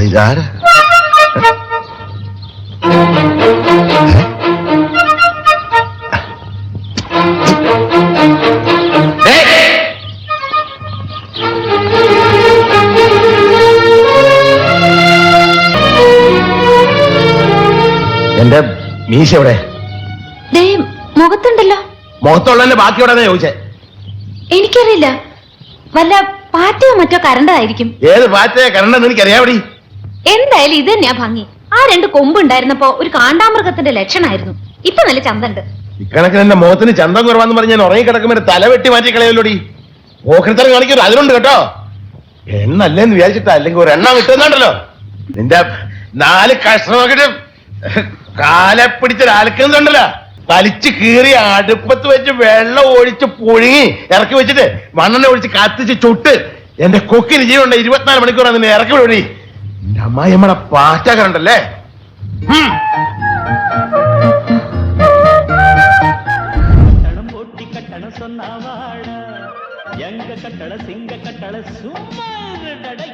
ഇതാരാ? എന്റെ മീശ എവിടെ? മുഖത്തുണ്ടല്ലോ. മുഖത്തുള്ളതിന്റെ ബാക്കി എവിടെ ചോദിച്ചേ. എനിക്കറിയില്ല. വല്ല പാറ്റയോ മറ്റോ കരണ്ടതായിരിക്കും. ഏത് പാറ്റയോ കരണ്ടെന്ന് എനിക്കറിയാവടി എന്തായാലും ഇത് തന്നെയാ ഭംഗി. ആ രണ്ട് കൊമ്പുണ്ടായിരുന്നപ്പോ ഒരു കാണ്ടാമൃഗത്തിന്റെ ലക്ഷണമായിരുന്നു ഇപ്പൊ നല്ല ചന്തണ്ട്. ഇക്കണക്കിന് എന്റെ മുഖത്തിന് ചന്തം കുറവാന്ന് പറഞ്ഞ് ഞാൻ ഉറങ്ങി കിടക്കുമ്പോൾ തല വെട്ടി മാറ്റി കളയല്ലോടി ഓഹരിത്തരം കാണിക്കൊരു അതിലുണ്ട് കേട്ടോ. എണ്ണല്ലേന്ന് വിചാരിച്ചിട്ടാ അല്ലെങ്കിൽ ഒരു എണ്ണ വിട്ടുന്നുണ്ടല്ലോ നിന്റെ നാല് കഷ്ണമൊക്കെ കാലെ പിടിച്ചൊരാൽക്കുന്നുണ്ടല്ലോ വലിച്ചു കീറി അടുപ്പത്ത് വെച്ച് വെള്ളം ഒഴിച്ച് പുഴുങ്ങി ഇറക്കി വെച്ചിട്ട് മണ്ണെണ്ണ ഒഴിച്ച് കത്തിച്ച് ചുട്ട് എന്റെ കൊക്കിന് ജീവനുണ്ട്. ഇരുപത്തിനാല് മണിക്കൂറാണ് നിന്നെ ഇറക്കി വിടി എന്റെ അമ്മായി നമ്മടെ പാറ്റകണ്ടല്ലേ கட்டணம் போட்டி கட்டணம் சொன்னா வாழ எங்க கட்டள சிங்க கட்டள சும்மா இருடடை.